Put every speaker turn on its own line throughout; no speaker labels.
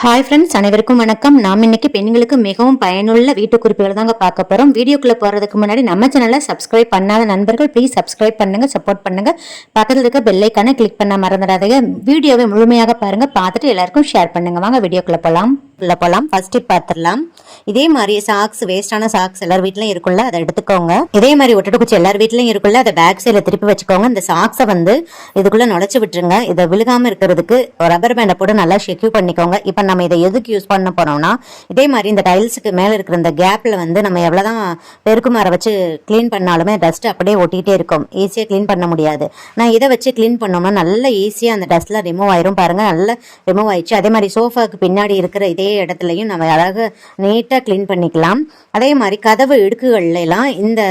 Hi friends அனைவருக்கும் வணக்கம். நாம் இன்னைக்கு பெண்களுக்கு மிகவும் பயனுள்ள வீட்டு குறிப்புகள் தாங்க பார்க்க போகிறோம் வீடியோக்குள்ளே போகிறதுக்கு முன்னாடி நம்ம சேனலை சப்ஸ்கிரைப் பண்ணாத நண்பர்கள் ப்ளீஸ் சப்ஸ்கிரைப் பண்ணுங்க சப்போர்ட் பண்ணுங்க. பக்கத்தில் இருக்க பெல்லைக்கான கிளிக் பண்ண மறந்துடாதீங்க. வீடியோவை முழுமையாக பாருங்க. பார்த்துட்டு எல்லாருக்கும் ஷேர் பண்ணுங்க. வாங்க வீடியோக்குள்ளே போகலாம் உள்ள போகலாம் ஃபர்ஸ்ட் பார்த்துடலாம் இதே மாதிரி சாக்ஸ் வேஸ்டான சாக்ஸ் எல்லார் வீட்லையும் இருக்குல்ல அதை எடுத்துக்கோங்க. இதே மாதிரி ஒட்டட்டு குச்சி எல்லார் வீட்லையும் இருக்குல்ல அதை பேக் சைடில் திருப்பி வச்சுக்கோங்க. இந்த சாக்ஸை வந்து இதுக்குள்ளே நுழைச்சி விட்டுருங்க. இதை விழுகாமல் இருக்கிறதுக்கு ரப்பர் பேண்டை போட்டு நல்லா ஷெக்யூ பண்ணிக்கோங்க. இப்போ நம்ம இதை எதுக்கு யூஸ் பண்ண போறோம்னா இதே மாதிரி இந்த டைல்ஸுக்கு மேல இருக்கிற இந்த கேப்ல வந்து நம்ம எவ்வளவுதான் பெருக்குமாரை வச்சு க்ளீன் பண்ணாலுமே டஸ்ட் அப்படியே ஒட்டிகிட்டே இருக்கும். ஈஸியாக க்ளீன் பண்ண முடியாது. நான் இதை வச்சு க்ளீன் பண்ணோம்னா நல்லா ஈஸியாக அந்த டஸ்ட்லாம் ரிமூவ் ஆயிரும். பாருங்க நல்லா ரிமூவ் ஆயிடுச்சு. அதே மாதிரி சோஃபாக்கு பின்னாடி இருக்கிற இதே இடத்துலையும் நம்ம அழகாக நீட்டாக க்ளீன் பண்ணிக்கலாம். அதே மாதிரி கதவு இடுக்குகள்லாம் இந்த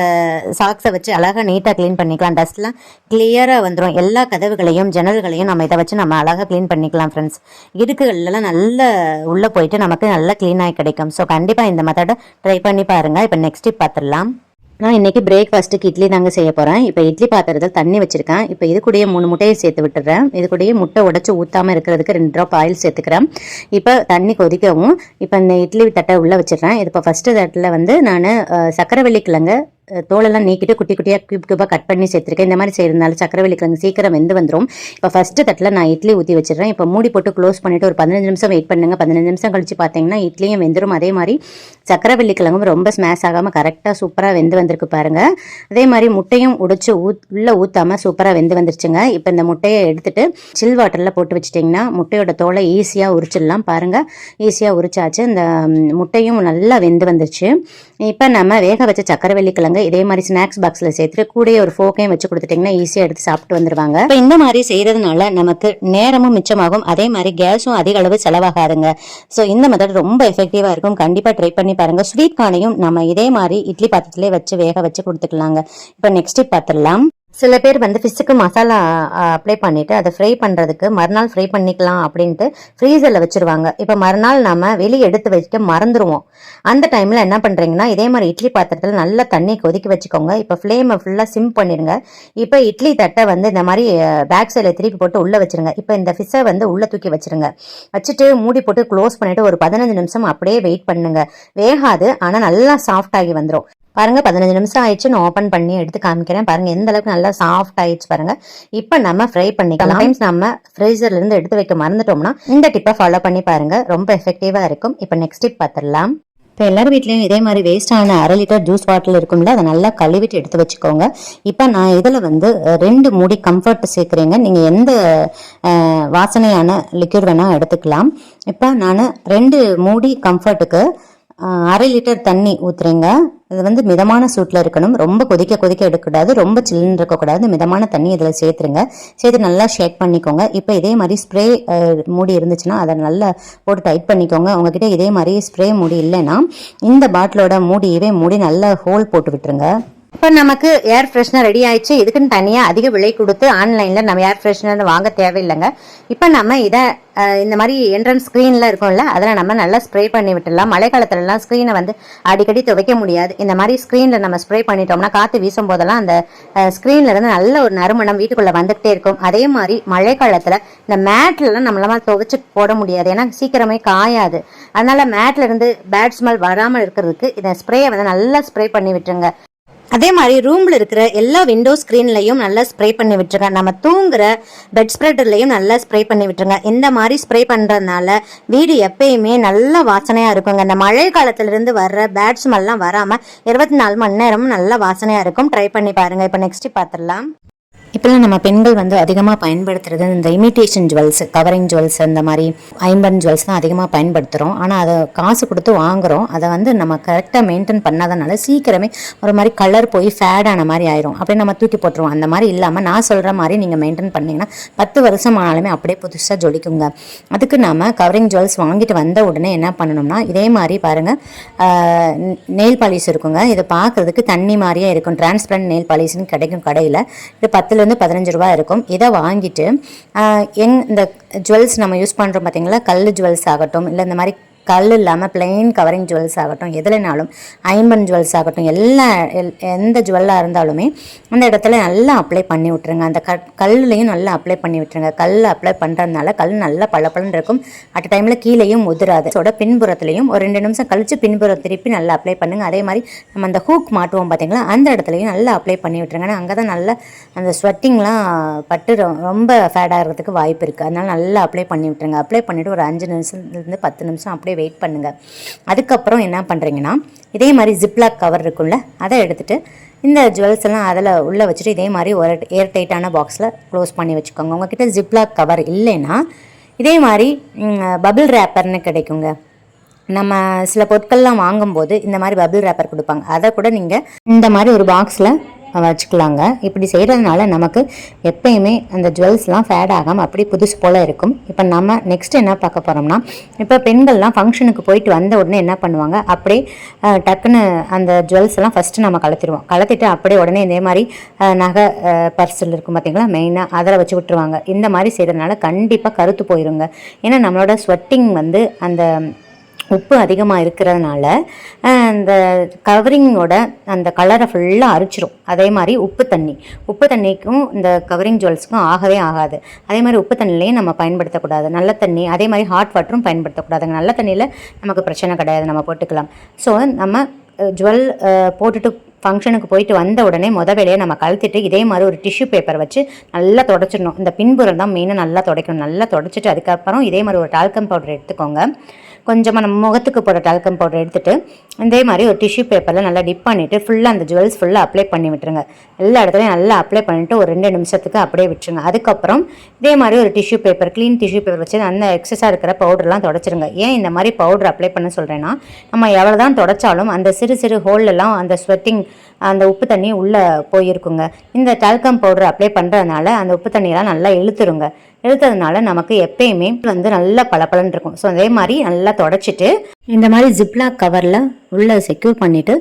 சாக்ஸை வச்சு அழகாக நீட்டாக க்ளீன் பண்ணிக்கலாம். டஸ்ட்லாம் கிளியராக வந்துடும் எல்லா கதவுகளையும் ஜன்னல்களையும் நம்ம இதை வச்சு நம்ம அழகாக க்ளீன் பண்ணிக்கலாம் ஃப்ரெண்ட்ஸ் இடுக்குகள்லாம் நல்ல உள்ளே போயிட்டு நமக்கு நல்லா க்ளீனாகி கிடைக்கும். ஸோ கண்டிப்பாக இந்த மெத்தடை ட்ரை பண்ணி பாருங்கள் இப்போ நெக்ஸ்ட் பார்த்துடலாம். நான் இன்னைக்கு பிரேக்ஃபாஸ்ட்டுக்கு இட்லி தாங்க செய்ய போகிறேன் இப்போ இட்லி பாத்திரத்தில் தண்ணி வச்சுருக்கேன். இப்போ இது கூடயே மூணு முட்டையை சேர்த்து விட்டுறேன். இது கூடயே முட்டை உடச்சி ஊற்றாமல் இருக்கிறதுக்கு ரெண்டு ட்ராப் ஆயில் சேர்த்துக்கிறேன். இப்போ தண்ணி கொதிக்கவும் இப்போ இந்த இட்லி தட்டை உள்ளே வச்சிடுறேன். இது இப்போ ஃபஸ்ட்டு தட்டில் வந்து நான் சக்கரவள்ளி கிழங்கு தோலெல்லாம் நீக்கிட்டு குட்டி குட்டியாக கியூப் கியூபாக கட் பண்ணி சேர்த்துருக்கேன். இந்த மாதிரி செய்யறதுனால சக்கரவள்ளி கிழங்கு சீக்கிரம் வெந்து வந்துடும் இப்போ ஃபஸ்ட்டு தட்டில் நான் இட்லி ஊற்றி வச்சிடுறேன். இப்போ மூடி போட்டு க்ளோஸ் பண்ணிவிட்டு ஒரு பதினஞ்சு நிமிஷம் வெயிட் பண்ணுங்க. பதினஞ்சு நிமிஷம் கழிச்சு பார்த்தீங்கன்னா இட்லியும் வெந்துடும் அதே மாதிரி சக்கரவள்ளி கிழங்கும் ரொம்ப ஸ்மாஷ் ஆகாமல் கரெக்டாக சூப்பராக வெந்து வந்திருக்கு பாருங்கள் அதே மாதிரி முட்டையும் உடைச்சு ஊத் உள்ளே ஊற்றாமல் சூப்பராக வெந்து வந்துருச்சுங்க. இப்போ இந்த முட்டையை எடுத்துகிட்டு சில் வாட்டரில் போட்டு வச்சிட்டிங்கன்னா முட்டையோட தோலை ஈஸியாக உரிச்சிடலாம் பாருங்கள் ஈஸியாக உரிச்சாச்சு. இந்த முட்டையும் நல்லா வெந்து வந்துருச்சு. இப்போ நம்ம வேக வச்ச சக்கரவள்ளி கிழங்கு இதே மாதிரி ஸ்நாக்ஸ் பாக்ஸில் சேர்த்துட்டு கூடயே ஒரு ஃபோக்கையும் வச்சு கொடுத்துட்டிங்கன்னா ஈஸியாக எடுத்து சாப்பிட்டு வந்துருவாங்க. இப்போ இந்த மாதிரி செய்கிறதுனால நமக்கு நேரமும் மிச்சமாகும். அதே மாதிரி கேஸும் அதிக அளவு செலவாகாதுங்க. ஸோ இந்த மெத்தட் ரொம்ப எஃபெக்டிவாக இருக்கும். கண்டிப்பாக ட்ரை பண்ணி பாருங்க. ஸ்வீட் கார்னையும் நம்ம இதே மாதிரி இட்லி பாத்திரத்திலே வச்சு வேக வச்சு கொடுத்துக்கலாங்க. இப்போ நெக்ஸ்ட் பார்த்துடலாம் சில பேர் வந்து ஃபிஷ்ஷுக்கு மசாலா அப்ளை பண்ணிவிட்டு அதை ஃப்ரை பண்ணுறதுக்கு மறுநாள் ஃப்ரை பண்ணிக்கலாம் அப்படின்ட்டு ஃப்ரீசரில் வச்சுருவாங்க. இப்போ மறுநாள் நம்ம வெளியே எடுத்து வைக்க மறந்துடுவோம் அந்த டைமில் என்ன பண்ணுறீங்கன்னா இதே மாதிரி இட்லி பாத்திரத்தில் நல்லா தண்ணி கொதிக்க வச்சுக்கோங்க. இப்போ ஃப்ளேமை ஃபுல்லாக சிம் பண்ணிடுங்க இப்போ இட்லி தட்டை வந்து இந்த மாதிரி பேக் சைடில் திருப்பி போட்டு உள்ளே வச்சுருங்க. இப்போ இந்த ஃபிஷ்ஷை வந்து உள்ளே தூக்கி வச்சிருங்க. வச்சுட்டு மூடி போட்டு க்ளோஸ் பண்ணிவிட்டு ஒரு பதினஞ்சு நிமிஷம் அப்படியே வெயிட் பண்ணுங்க. வேகாது ஆனால் நல்லா சாஃப்ட் ஆகி வந்துடும் பாருங்க பதினஞ்சு நிமிஷம் ஆயிடுச்சு. நான் ஓப்பன் பண்ணி எடுத்து காமிக்கிறேன். பாருங்க எந்த அளவுக்கு நல்லா சாஃப்ட் ஆயிடுச்சு பாருங்க. இப்போ நம்ம ஃப்ரை பண்ணிக்கலாம். டைம்ஸ் நம்ம ஃப்ரீசர்ல இருந்து எடுத்து வைக்க மறந்துட்டோம்னா இந்த டிப்பை ஃபாலோ பண்ணி பாருங்க. ரொம்ப எஃபெக்டிவா இருக்கும். இப்போ நெக்ஸ்ட் டிப் பார்த்துடலாம் இப்போ எல்லார் வீட்லேயும் இதே மாதிரி வேஸ்டான அரை லிட்டர் ஜூஸ் பாட்டில் இருக்கும்ல அதை நல்லா கழுவிட்டு எடுத்து வச்சுக்கோங்க. இப்போ நான் இதில் வந்து ரெண்டு மூடி கம்ஃபர்ட் சேர்க்குறேங்க. நீங்கள் எந்த வாசனையான லிக்விட் வேணால் எடுத்துக்கலாம். இப்போ நான் ரெண்டு மூடி கம்ஃபர்ட்டுக்கு அரை லிட்டர் தண்ணி ஊற்றுறேங்க இது வந்து மிதமான சூட்டில் இருக்கணும். ரொம்ப கொதிக்க கொதிக்க எடுக்கக்கூடாது. ரொம்ப சில்லுன்னு இருக்கக்கூடாது. மிதமான தண்ணி இதில் சேர்த்துருங்க. சேர்த்து நல்லா ஷேக் பண்ணிக்கோங்க. இப்போ இதே மாதிரி ஸ்ப்ரே மூடி இருந்துச்சுன்னா அதை நல்லா போட்டு டைட் பண்ணிக்கோங்க. உங்ககிட்ட இதே மாதிரி ஸ்ப்ரே மூடி இல்லைன்னா இந்த பாட்டிலோட மூடியவே மூடி நல்லா ஹோல் போட்டு விட்டுருங்க. இப்போ நமக்கு ஏர் ஃப்ரெஷ்னர் ரெடி ஆயிடுச்சு. இதுக்குன்னு தனியாக அதிக விலை கொடுத்து ஆன்லைனில் நம்ம ஏர் ஃப்ரெஷ்னர் வாங்க தேவையில்லைங்க. இப்போ நம்ம இதை இந்த மாதிரி என்ட்ரன்ஸ் ஸ்க்ரீனில் இருக்கும்ல அதில் நம்ம நல்லா ஸ்ப்ரே பண்ணி விட்டுடலாம். மழை காலத்துலலாம் ஸ்க்ரீனை வந்து அடிக்கடி துவைக்க முடியாது. இந்த மாதிரி ஸ்க்ரீனில் நம்ம ஸ்ப்ரே பண்ணிட்டோம்னா காற்று வீசும் போதெல்லாம் அந்த ஸ்க்ரீனில் இருந்து நல்ல ஒரு நறுமணம் வீட்டுக்குள்ளே வந்துகிட்டே இருக்கும். அதே மாதிரி மழை காலத்தில் இந்த மேட்லலாம் நம்மளால் துவைச்சு போட முடியாது. ஏன்னா சீக்கிரமே காயாது. அதனால் மேட்ல இருந்து பேட் ஸ்மெல் வராமல் இருக்கிறதுக்கு இந்த ஸ்ப்ரேயை வந்து நல்லா ஸ்ப்ரே பண்ணி விட்டுருங்க. அதே மாதிரி ரூம்ல இருக்கிற எல்லா விண்டோ ஸ்க்ரீன்லையும் நல்லா ஸ்ப்ரே பண்ணி விட்டுருங்க. நம்ம தூங்குற பெட் ஸ்ப்ரெட்லையும் நல்லா ஸ்ப்ரே பண்ணி விட்டுருங்க. இந்த மாதிரி ஸ்ப்ரே பண்றதுனால வீடு எப்பயுமே நல்ல வாசனையா இருக்குங்க. இந்த மழை காலத்துல இருந்து வர்ற பேட் ஸ்மெல்லாம் வராம இருபத்தி நாலு மணி நேரமும் நல்ல வாசனையா இருக்கும். ட்ரை பண்ணி பாருங்க. இப்போ நெக்ஸ்ட் பார்த்துடலாம். இப்போல்லாம் நம்ம பெண்கள் வந்து அதிகமாக பயன்படுத்துறது இந்த இமிட்டேஷன் ஜுவல்ஸ் கவரிங் ஜுவல்ஸ் அந்த மாதிரி ஐம்பன் ஜுவல்ஸ் தான் அதிகமாக பயன்படுத்துகிறோம் ஆனால் அதை காசு கொடுத்து வாங்குறோம். அதை வந்து நம்ம கரெக்டாக மெயின்டைன் பண்ணாதனால சீக்கிரமே ஒரு மாதிரி கலர் போய் ஃபேடான மாதிரி ஆயிரும். அப்படியே நம்ம தூக்கி போட்டுருவோம். அந்த மாதிரி இல்லாமல் நான் சொல்கிற மாதிரி நீங்கள் மெயின்டைன் பண்ணிங்கன்னா பத்து வருஷம் ஆனாலுமே அப்படியே புதுசாக ஜொலிக்குங்க. அதுக்கு நாம் கவரிங் ஜுவல்ஸ் வாங்கிட்டு வந்த உடனே என்ன பண்ணணும்னா இதே மாதிரி பாருங்கள் நெயில் பாலிஷ் இருக்குங்க. இது பார்க்குறதுக்கு தண்ணி மாதிரியே இருக்கும். டிரான்ஸ்பரண்ட் நெயில் பாலிஷ்னு கிடைக்கும் கடையில். இது பத்து பத்துலேருந்து பதினஞ்சு ரூபா இருக்கும். இதை வாங்கிட்டு எங் இந்த ஜுவல்ஸ் நம்ம யூஸ் பண்ணுறோம் பார்த்தீங்களா கல் ஜுவல்ஸ் ஆகட்டும் இல்லை இந்த மாதிரி கல் இல்லாமல் பிளெயின் கவரிங் ஜுவல்ஸ் ஆகட்டும் எதுலனாலும் ஐம்பன் ஜுவல்ஸ் ஆகட்டும் எல்லா எல்- எந்த ஜுவல்லாக இருந்தாலுமே அந்த இடத்துல நல்லா அப்ளை பண்ணி விட்டுருங்க. அந்த க கல்லுலேயும் நல்லா அப்ளை பண்ணி விட்டுருங்க. கல் அப்ளை பண்ணுறதுனால கல் நல்லா பளபளன்னு இருக்கும். அட் டைமில் கீழேயும் உதிராது. அதோட பின்புறத்துலையும் ஒரு ரெண்டு நிமிஷம் கழித்து பின்புறம் திருப்பி நல்லா அப்ளை பண்ணுங்க. அதே மாதிரி நம்ம அந்த ஹூக் மாட்டுவோம் பார்த்தீங்களா அந்த இடத்துலையும் நல்லா அப்ளை பண்ணி விட்டுருங்க. அங்கே தான் நல்லா அந்த ஸ்வெட்டிங்லாம் பட்டு ரொம்ப ஃபேட் ஆகிறதுக்கு வாய்ப்பு இருக்குது அதனால் நல்லா அப்ளை பண்ணி விட்டுருங்க. அப்ளை பண்ணிவிட்டு ஒரு அஞ்சு நிமிஷத்துலேருந்து பத்து நிமிஷம் அப்படியே வெயிட் பண்ணுங்கள் அதுக்கப்புறம் என்ன பண்ணுறீங்கன்னா இதே மாதிரி ஜிப்லாக் கவர் இருக்கும்ல அதை எடுத்துட்டு இந்த ஜுவல்ஸ் எல்லாம் அதில் உள்ளே வச்சுட்டு இதே மாதிரி ஒரு ஏர் டைட்டான பாக்ஸில் க்ளோஸ் பண்ணி வச்சுக்கோங்க. உங்ககிட்ட ஜிப்லாக் கவர் இல்லைன்னா இதே மாதிரி பபிள் ரேப்பர்னு கிடைக்குங்க. நம்ம சில பொருட்கள்லாம் வாங்கும்போது இந்த மாதிரி பபிள் ரேப்பர் கொடுப்பாங்க. அதை கூட நீங்கள் இந்த மாதிரி ஒரு பாக்ஸில் வச்சுக்கலாங்க. இப்படி செய்கிறதுனால நமக்கு எப்பயுமே அந்த ஜுவல்ஸ்லாம் ஃபேட் ஆகாமல் அப்படி புதுசு போல் இருக்கும். இப்போ நம்ம நெக்ஸ்ட் என்ன பார்க்க போகிறோம்னா இப்போ பெண்கள்லாம் ஃபங்க்ஷனுக்கு போயிட்டு வந்த உடனே என்ன பண்ணுவாங்க? அப்படியே டக்குன்னு அந்த ஜுவல்ஸ் எல்லாம் ஃபஸ்ட்டு நம்ம கலத்திடுவோம் கலத்திட்டு அப்படியே உடனே இதே மாதிரி நகை பர்சல் இருக்கும் பார்த்தீங்களா மெயினாக அதில் வச்சு விட்டுருவாங்க. இந்த மாதிரி செய்கிறதுனால கண்டிப்பாக கருத்து போயிருங்க. ஏன்னா நம்மளோட ஸ்வெட்டிங் வந்து அந்த உப்பு அதிகமாக இருக்கிறதுனால அந்த கவரிங்கோட அந்த கலரை ஃபுல்லாக அரிச்சிரும். அதே மாதிரி உப்பு தண்ணி. உப்பு தண்ணிக்கும் இந்த கவரிங் ஜுவல்ஸுக்கும் ஆகவே ஆகாது. அதே மாதிரி உப்பு தண்ணிலையும் நம்ம பயன்படுத்தக்கூடாது. நல்ல தண்ணி அதே மாதிரி ஹாட் வாட்டரும் பயன்படுத்தக்கூடாதுங்க. நல்ல தண்ணியில் நமக்கு பிரச்சனை கிடையாது. நம்ம போட்டுக்கலாம். ஸோ நம்ம ஜுவல் போட்டுட்டு ஃபங்க்ஷனுக்கு போயிட்டு வந்த உடனே முத வேலையை நம்ம கழுத்திட்டு இதே மாதிரி ஒரு டிஷ்யூ பேப்பர் வச்சு நல்லா தொடச்சிடணும். இந்த பின்புறம் தான் மெயினாக நல்லா துடைக்கணும். நல்லா தொடச்சிட்டு அதுக்கப்புறம் இதே மாதிரி ஒரு டால்கம் பவுடர் எடுத்துக்கோங்க. கொஞ்சமாக நம்ம முகத்துக்கு போடுற டால்கம் பவுடர் எடுத்துட்டு இதே மாதிரி ஒரு டிஷ்யூ பேப்பரில் நல்லா டிப் பண்ணிவிட்டு ஃபுல்லாக அந்த ஜுவல்ஸ் ஃபுல்லாக அப்ளை பண்ணி விட்டுருங்க. எல்லா இடத்துலையும் நல்லா அப்ளை பண்ணிவிட்டு ஒரு ரெண்டு நிமிஷத்துக்கு அப்படியே விட்டுருங்க. அதுக்கப்புறம் இதே மாதிரி ஒரு tissue paper clean tissue paper வச்சு அந்த எக்ஸஸாக இருக்கிற பவுடர்லாம் தொடச்சிருங்க. ஏன் இந்த மாதிரி பவுடர் அப்ளை பண்ண சொல்கிறேன்னா நம்ம எவ்வளோ தான் தொடச்சாலும் அந்த சிறு சிறு ஹோல்லெல்லாம் அந்த ஸ்வெட்டிங் அந்த உப்பு தண்ணி உள்ளே போயிருக்குங்க. இந்த டால்கம் பவுடர் அப்ளை பண்ணுறதுனால அந்த உப்பு தண்ணியெல்லாம் நல்லா இழுத்துருங்க. இழுத்ததுனால நமக்கு எப்பயுமே வந்து நல்லா பளபளன்னு இருக்கும். ஸோ அதே மாதிரி நல்லா தொடச்சிட்டு இந்த மாதிரி ஜிப்லாக் கவரில் உள்ளே செக்யூர் பண்ணிவிட்டு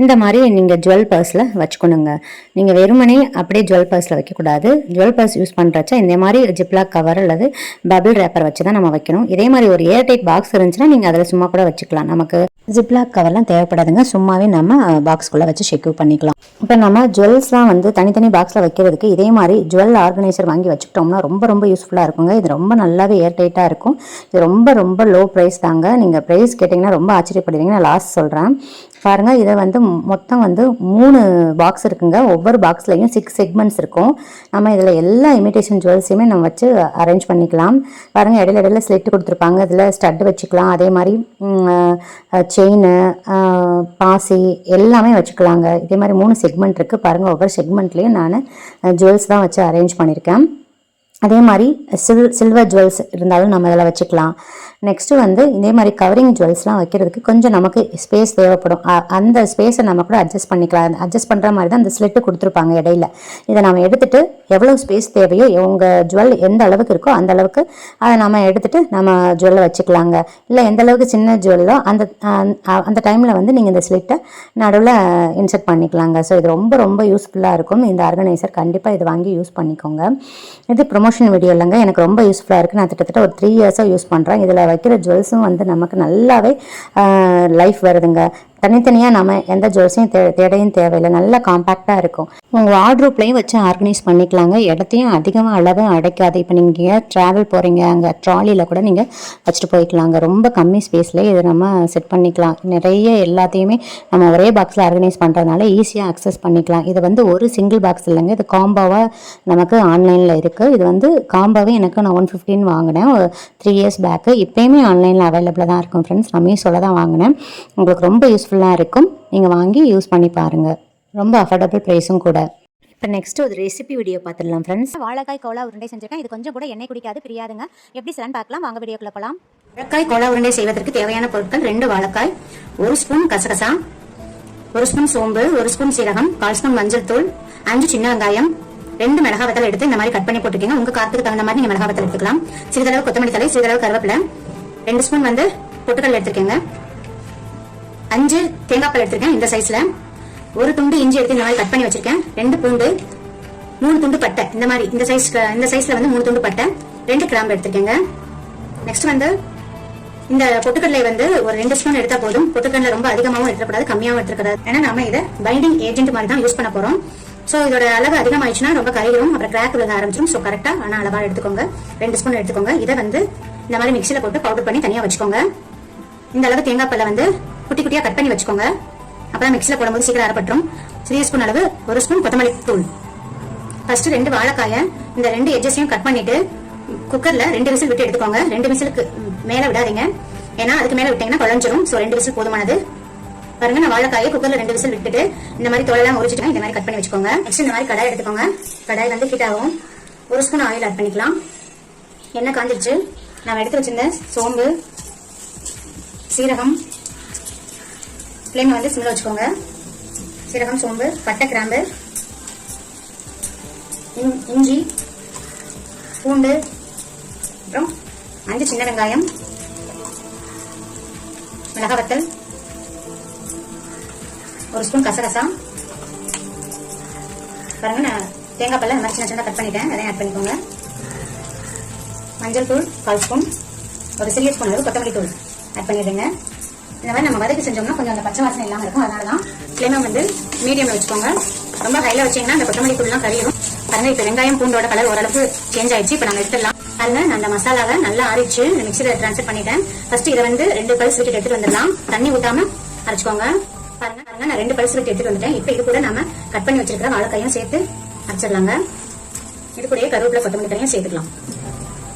இந்த மாதிரி நீங்கள் ஜுவல் பர்ஸில் வச்சுக்கணுங்க. நீங்கள் வெறுமனே அப்படியே ஜுவல் பர்ஸில் வைக்கக்கூடாது. ஜுவல் பர்ஸ் யூஸ் பண்ணுறச்ச இந்த மாதிரி ஜிப்லாக் கவர் அல்லது பபிள் ரேப்பர் வச்சு தான் நம்ம வைக்கணும். இதே மாதிரி ஒரு ஏர்டைட் பாக்ஸ் இருந்துச்சுன்னா நீங்கள் அதில் சும்மா கூட வச்சுக்கலாம். நமக்கு ஜிப்லாக் கவர்லாம் தேவைப்படாதுங்க. சும்மாவே நம்ம பாக்ஸ்குள்ளே வச்சு செக்யூர் பண்ணிக்கலாம். இப்போ நம்ம ஜுவல்ஸ்லாம் வந்து தனித்தனி பாக்ஸில் வைக்கிறதுக்கு இதே மாதிரி ஜுவல் ஆர்கனைசர் வாங்கி வச்சுக்கிட்டோம்னா ரொம்ப ரொம்ப யூஸ் யூஸ்ஃபுல்லாக இருக்குங்க. இது ரொம்ப நல்லாவே ஏர் டைட்டாக இருக்கும். இது ரொம்ப ரொம்ப லோ ப்ரைஸ் தாங்க. நீங்கள் ப்ரைஸ் கேட்டிங்கன்னா ரொம்ப ஆச்சரியப்படுவீங்க. நான் லாஸ்ட் சொல்கிறேன் பாருங்கள் இதை வந்து மொத்தம் வந்து மூணு பாக்ஸ் இருக்குங்க. ஒவ்வொரு பாக்ஸ்லையும் சிக்ஸ் செக்மெண்ட்ஸ் இருக்கும். நம்ம இதில் எல்லா இமிடேஷன் ஜுவல்ஸையுமே நம்ம வச்சு அரேஞ்ச் பண்ணிக்கலாம். பாருங்கள் இடையில இடையில ஸ்லிட் கொடுத்துருப்பாங்க. இதில் ஸ்டட் வச்சுக்கலாம். அதே மாதிரி செயின் பாசி எல்லாமே வச்சுக்கலாங்க. இதே மாதிரி மூணு செக்மெண்ட் இருக்குது பாருங்கள் ஒவ்வொரு செக்மெண்ட்லேயும் நான் ஜுவல்ஸ் தான் வச்சு அரேஞ்ச் பண்ணியிருக்கேன் அதே மாதிரி சில் சில்வர் ஜுவல்ஸ் இருந்தாலும் நம்ம இதில் வச்சுக்கலாம். நெக்ஸ்ட்டு வந்து இதே மாதிரி கவரிங் ஜுவல்ஸ்லாம் வைக்கிறதுக்கு கொஞ்சம் நமக்கு ஸ்பேஸ் தேவைப்படும். அந்த ஸ்பேஸை நம்ம கூட அட்ஜஸ்ட் பண்ணிக்கலாம். அட்ஜஸ்ட் பண்ணுற மாதிரி தான் அந்த ஸ்லிட்டு கொடுத்துருப்பாங்க இடையில. இதை நம்ம எடுத்துகிட்டு எவ்வளோ ஸ்பேஸ் தேவையோ உங்கள் ஜுவல் எந்த அளவுக்கு இருக்கோ அந்த அளவுக்கு அதை நம்ம எடுத்துகிட்டு நம்ம ஜுவல்லை வச்சுக்கலாங்க. இல்லை எந்த அளவுக்கு சின்ன ஜுவல்லோ அந்த அந்த டைமில் வந்து நீங்கள் இந்த ஸ்லிட்டை நடுவில் இன்செர்ட் பண்ணிக்கலாங்க. ஸோ இது ரொம்ப ரொம்ப யூஸ்ஃபுல்லாக இருக்கும். இந்த ஆர்கனைசர் கண்டிப்பாக இது வாங்கி யூஸ் பண்ணிக்கோங்க. இது ப்ரொமோஷன் வீடியோ இல்லைங்க. எனக்கு ரொம்ப யூஸ்ஃபுல்லாக இருக்குது நான் கிட்டத்தட்ட ஒரு த்ரீ இயர்ஸாக யூஸ் பண்ணுறேன் இதில் வைக்கிற ஜுவல்ஸும் வந்து நமக்கு நல்லாவே லைஃப் வருதுங்க. தனித்தனியாக நம்ம எந்த ஜுவல்ஸையும் தே தேடையும் தேவையில்லை. நல்லா காம்பேக்டாக இருக்கும். உங்கள் வார்ட்ரூப்லையும் வச்சு ஆர்கனைஸ் பண்ணிக்கலாங்க. இடத்தையும் அதிகமாக அளவு அடைக்காது. இப்போ நீங்கள் ட்ராவல் போகிறீங்க அங்கே ட்ராலியில் கூட நீங்கள் வச்சுட்டு போய்க்கலாங்க. ரொம்ப கம்மி ஸ்பேஸ்லேயே இதை நம்ம செட் பண்ணிக்கலாம். நிறைய எல்லாத்தையுமே நம்ம ஒரே பாக்ஸில் ஆர்கனைஸ் பண்ணுறதுனால ஈஸியாக அக்சஸ் பண்ணிக்கலாம். இது வந்து ஒரு சிங்கிள் பாக்ஸ் இல்லைங்க. இது காம்போவாக நமக்கு ஆன்லைனில் இருக்குது இது வந்து காம்போவே எனக்கு நான் ஒன் ஃபிஃப்டின் வாங்கினேன். ஒரு த்ரீ இயர்ஸ் பேக்கு இப்போயுமே ஆன்லைனில் அவைலபிளாக தான் இருக்கும் ஃப்ரெண்ட்ஸ் நான் மீஷோவில் தான் வாங்கினேன். உங்களுக்கு ரொம்ப யூஸ்ஃபுல்லாக இருக்கும். நீங்கள் வாங்கி யூஸ் பண்ணி பாருங்கள் ரொம்ப அஃபோர்டபுள் ப்ரைஸும் கூட. இப்போ நெக்ஸ்ட் ஒரு ரெசிபி வீடியோ பார்த்துடலாம் ஃப்ரெண்ட்ஸ்
வாழைக்காய் கோலா உருண்டை செஞ்சிருக்கேன். இது கொஞ்சம் கூட எண்ணெய் குடிக்காது பிரியாதுங்க. எப்படி செய்யலாம்னு பார்க்கலாம். வாங்க வீடியோக்குள்ள போலாம்.
வாழைக்காய் கோலா உருண்டை செய்வதற்கு தேவையான பொருட்கள் ரெண்டு வாழைக்காய். ஒரு ஸ்பூன் கசகசா ஒரு ஸ்பூன் சோம்பு ஒரு ஸ்பூன் சீரகம் கால் ஸ்பூன் மஞ்சள் தூள் அஞ்சு சின்ன வெங்காயம் ரெண்டு மிளகா வத்தல் எடுத்து இந்த மாதிரி கட் பண்ணி போட்டுக்கோங்க. உங்க காரத்துக்கு தகுந்த மாதிரி நீங்க மிளகா வத்தல் எடுத்துக்கலாம். சிறிதளவு கொத்தமல்லி தலை சிறிதளவு கருவேப்பிலை ரெண்டு ஸ்பூன் வந்து பொட்டுக்கடலை எடுத்துக்கோங்க அஞ்சு தேங்காய் பால் எடுத்திருக்கேன் இந்த சைஸ்ல ஒரு துண்டு இஞ்சி எடுத்து இந்த மாதிரி கட் பண்ணி வச்சிருக்கேன். ரெண்டு பூண்டு மூணு துண்டு பட்டை. இந்த மாதிரி இந்த சைஸ் இந்த சைஸ்ல வந்து மூணு துண்டு பட்டை ரெண்டு கிராம்பு எடுத்துக்கோங்க நெக்ஸ்ட் வந்து
இந்த பொட்டுக்கடலை வந்து ஒரு ரெண்டு ஸ்பூன் எடுத்தா போதும். பொட்டுக்கடலை ரொம்ப அதிகமாகவும் எடுத்துக்கூடாது கம்மியாகவும் எடுத்துக்கூடாது ஏன்னா நம்ம இதை பைண்டிங் ஏஜென்ட் மாதிரி தான் யூஸ் பண்ண போறோம். சோ இதோட அளவு அதிகமாயிடுச்சுன்னா ரொம்ப கரையிடும். அப்புறம் கிராக் விழுக ஆரம்பிச்சிடும் ஸோ கரெக்டா ஆனா அளவா எடுத்துக்கோங்க. ரெண்டு ஸ்பூன் எடுத்துக்கோங்க. இதை வந்து இந்த மாதிரி மிக்சியில போட்டு பவுடர் பண்ணி தனியா வச்சுக்கோங்க. இந்த அளவு தேங்காய் பல்ல வந்து குட்டி குட்டியா கட் பண்ணி வச்சுக்கோங்க. அப்புறம் மிக்சியில் போடும்போது சீக்கிரம் அரைப்பட்டுரும். சிறிய ஸ்பூன் அளவு ஒரு ஸ்பூன் கொத்தமல்லி தூள். ஃபர்ஸ்ட் ரெண்டு வாழைக்காய இந்த ரெண்டு எட்ஜஸையும் கட் பண்ணிட்டு குக்கர்ல ரெண்டு விசில் விட்டு எடுத்துக்கோங்க. ரெண்டு விசிலுக்கு மேல விடாதீங்க. ஏன்னா அதுக்கு மேல விட்டீங்கன்னா குழஞ்சிரும். ஸோ ரெண்டு விசில் போதுமானது. பாருங்க நான் வாழைக்காயை குக்கர்ல ரெண்டு விசில் விட்டுட்டு இந்த மாதிரி தோலெல்லாம் உரிச்சிட்டு இந்த மாதிரி கட் பண்ணி வச்சுக்கோங்க. நெக்ஸ்ட் இந்த மாதிரி கடாய் எடுத்துக்கோங்க. கடாய் வந்து ஹீட் ஆகும். ஒரு ஸ்பூன் ஆயில் ஆட் பண்ணிக்கலாம். எண்ணெய் காஞ்சிருச்சு. நான் எடுத்து வச்சிருந்த சோம்பு சீரகம் ஃப்ளேமை வந்து சிம்ல வச்சுக்கோங்க. சீரகம் சோம்பு பட்டை கிராம்பு இஞ்சி பூண்டு அப்புறம் அஞ்சு சின்ன வெங்காயம் மிளகா வத்தல் ஒரு ஸ்பூன் கசகசா. பாருங்க நான் தேங்காய் பல்ல மாதிரி சின்ன சின்ன கட் பண்ணிட்டேன். அதையும் ஆட் பண்ணிக்கோங்க. மஞ்சள் தூள் கால் ஸ்பூன். ஒரு சிறிய ஸ்பூன் அளவு கொத்தமல்லி தூள் ஆட் பண்ணிடுங்க இந்த மாதிரி நம்ம வதக்கி செஞ்சோம்னா கொஞ்சம் அந்த பச்சை வாசனை இல்லாமல் இருக்கும். அதனால தான் ஃப்ளேமை வந்து மீடியமில் வச்சுக்கோங்க. ரொம்ப ஹைல வச்சீங்கன்னா அந்த கொத்தமல்லி தூள்லாம் கறியும் பாருங்க இப்போ வெங்காயம் பூண்டோட கலர் ஓரளவுக்கு சேஞ்ச் ஆயிடுச்சு. இப்போ நம்ம எடுத்துடலாம். பாருங்க நான் அந்த மசாலாவை நல்லா அரைச்சு மிக்சியில் ட்ரான்ஸ்ஃபர் பண்ணிட்டேன். ஃபர்ஸ்ட் இதை வந்து ரெண்டு பல்ஸ் விட்டு எடுத்துட்டு வந்துடலாம். தண்ணி ஊற்றாம அரைச்சுக்கோங்க. பாருங்க பாருங்க நான் ரெண்டு பல்ஸ் விட்டு எடுத்துட்டு வந்துட்டேன். இப்போ இது கூட நம்ம கட் பண்ணி வச்சிருக்கிற வாழைக்காயும் சேர்த்து அரைச்சிடலாங்க. இது கூடயே கருவேப்பிலை கொத்தமல்லி தனியும் சேர்த்துக்கலாம்.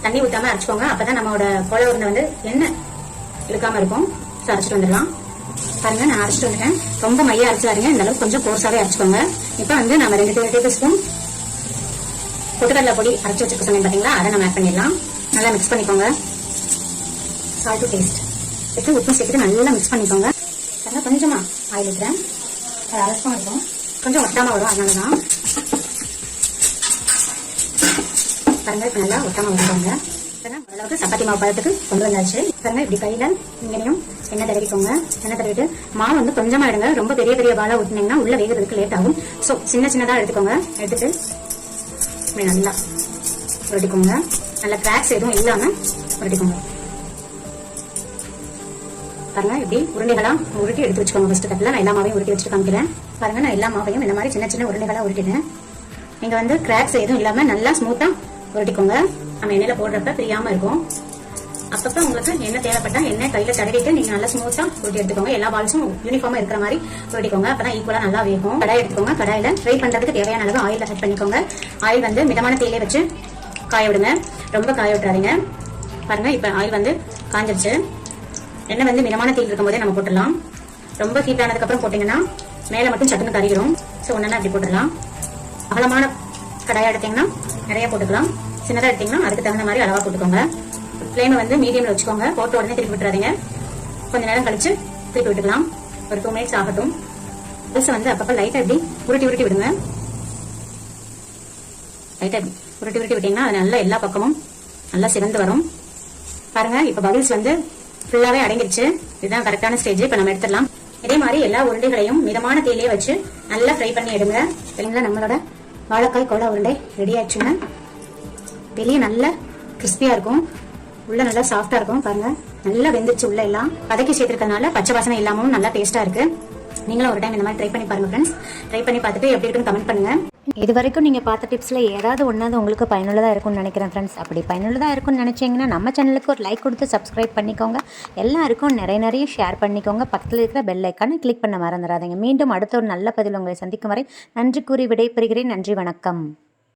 தண்ணி ஊத்தாம அரைச்சுக்கோங்க. அப்பதான் நம்மளோட கோல உருண்டை வந்து எண்ணெய் இழுக்காம இருக்கும். ஸோ அரைச்சிட்டு வந்துடலாம். பாருங்க நான் அரைச்சிட்டு வந்துட்டேன். ரொம்ப மையா அரைச்சாருங்க இந்த அளவுக்கு கொஞ்சம் கோர்ஸாவே அரைச்சுக்கோங்க. இப்போ வந்து நம்ம ரெண்டு டேபிள் ஸ்பூன் பொட்டுக்கடலை பொடி அரைச்சி வச்சிருக்க சொன்னேன் பாத்தீங்களா? அதை நம்ம ஆட் பண்ணிடலாம். நல்லா மிக்ஸ் பண்ணிக்கோங்க. சால்ட் டேஸ்ட் எடுத்து உப்பு சேர்த்துட்டு நல்லா மிக்ஸ் பண்ணிக்கோங்க. பாருங்க கொஞ்சமா ஆயில் இருக்கிறேன் அரை ஸ்பூன் இருக்கும். கொஞ்சம் ஒட்டாம வரும் அதனால தான் பாருங்க இப்போ நல்லா ஒட்டாம வருவாங்க ஓரளவுக்கு சப்பாத்தி மாவு பழத்துக்கு கொண்டு வந்தாச்சு. பாருங்க இப்படி கையில இங்கேயும் எண்ணெய் தடவிக்கோங்க. எண்ணெய் தடவிட்டு மாவு வந்து கொஞ்சமா எடுங்க. ரொம்ப பெரிய பெரிய பாலா ஊட்டினீங்கன்னா உள்ள வேகிறதுக்கு லேட் ஆகும். ஸோ சின்ன சின்னதா எடுத்துக்கோங்க. எடுத்துட்டு இப்படி நல்லா உருட்டிக்கோங்க நல்லா கிராக்ஸ் எதுவும் இல்லாம உருட்டிக்கோங்க பாருங்க இப்படி உருண்டைகளா உருட்டி எடுத்து வச்சுக்கோங்க ஃபர்ஸ்ட் கட்டில் நான் எல்லா மாவையும் உருட்டி வச்சுட்டு காமிக்கிறேன். பாருங்க நான் எல்லா மாவையும் இந்த மாதிரி சின்ன சின்ன உருண்டைகளா உருட்டிட்டேன். நீங்க வந்து கிராக்ஸ் எதுவும் இல்லாம நல்லா ஸ்மூத்தா உருட்டிக்கோங்க நம்ம எண்ணெயில போடுறப்ப பிரியாம இருக்கும். அப்பப்ப உங்களுக்கு என்ன தேவைப்பட்டா என்ன கையில தடவிட்டு நீங்க நல்லா ஸ்மூத்தா போட்டு எடுத்துக்கோங்க. எல்லா பால்ஸும் யூனிஃபார்மா இருக்கிற மாதிரி உருட்டிக்கோங்க அப்பதான் ஈக்குவலா நல்லா வேகும். கடாய் எடுத்துக்கோங்க. கடாயில ஃப்ரை பண்றதுக்கு தேவையான அளவு ஆயில் ஆட் பண்ணிக்கோங்க. ஆயில் வந்து மிதமான தேயிலை வச்சு காய விடுங்க. ரொம்ப காய விட்டுறாதீங்க. பாருங்க இப்ப ஆயில் வந்து காஞ்சிருச்சு. எண்ணெய் வந்து மிதமான தீயில் இருக்கும் போதே நம்ம போட்டுடலாம். ரொம்ப ஹீட் ஆனதுக்கு அப்புறம் போட்டீங்கன்னா மேல மட்டும் சட்டுன்னு கறிகிறோம் ஸோ ஒன்னா அப்படி போட்டுடலாம். அகலமான கடாயா எடுத்தீங்கன்னா நிறைய போட்டுக்கலாம். சின்னதா எடுத்தீங்கன்னா அதுக்கு தகுந்த மாதிரி அளவா போட்டுக்கோங்க. ஃப்ளேமை வந்து மீடியம்ல வச்சுக்கோங்க. போட்ட உடனே திருப்பி விட்டுறாதீங்க. கொஞ்ச நேரம் கழிச்சு திருப்பி விட்டுக்கலாம். ஒரு டூ மினிட்ஸ் ஆகட்டும். பல்ஸை வந்து அப்பப்போ லைட்டா இப்படி உருட்டி உருட்டி விடுங்க. லைட்டா இப்படி உருட்டி உருட்டி விட்டீங்கன்னா அது நல்லா எல்லா பக்கமும் நல்லா சிவந்து வரும். பாருங்க இப்ப பபிள்ஸ் வந்து ஃபுல்லாவே அடங்கிருச்சு. இதுதான் கரெக்டான ஸ்டேஜ் இப்ப நம்ம எடுத்துடலாம். இதே மாதிரி எல்லா உருண்டைகளையும் மிதமான தேயிலே வச்சு நல்லா ஃப்ரை பண்ணி எடுங்க. சரிங்களா? நம்மளோட வாழைக்காய் கோலா உருண்டை ரெடி ஆயிடுச்சுங்க. வெளியே நல்லா கிறிஸ்பியா இருக்கும். உள்ள நல்லா சாஃப்டா இருக்கும் பாருங்க. நல்லா வெந்துச்சு உள்ள எல்லாம். பதக்கி சேர்த்திருக்கனால பச்சை வாசனை இல்லாமலும் நல்லா டேஸ்டா இருக்கு. நீங்களும் ஒரு டைம் இந்த மாதிரி ட்ரை பண்ணி பாருங்க ஃப்ரெண்ட்ஸ் ட்ரை பண்ணி பார்த்துட்டு எப்படி இருக்குன்னு கமெண்ட் பண்ணுங்க.
இது வரைக்கும் நீங்கள் பார்த்த டிப்ஸில் ஏதாவது ஒன்றாவது உங்களுக்கு பயனுள்ளதாக இருக்கும்னு நினைக்கிறேன் ஃப்ரெண்ட்ஸ் அப்படி பயனுள்ளதாக இருக்கும்னு நினச்சிங்கன்னா நம்ம சேனலுக்கு ஒரு லைக் கொடுத்து சப்ஸ்கிரைப் பண்ணிக்கோங்க. எல்லாருக்கும் நிறைய நிறைய ஷேர் பண்ணிக்கோங்க. பக்கத்தில் இருக்கிற பெல் ஐக்கானை கிளிக் பண்ண மறந்துடாதீங்க. மீண்டும் அடுத்த ஒரு நல்ல பதில் உங்களை சந்திக்கும் வரை நன்றி கூறி விடைபெறுகிறேன். நன்றி வணக்கம்.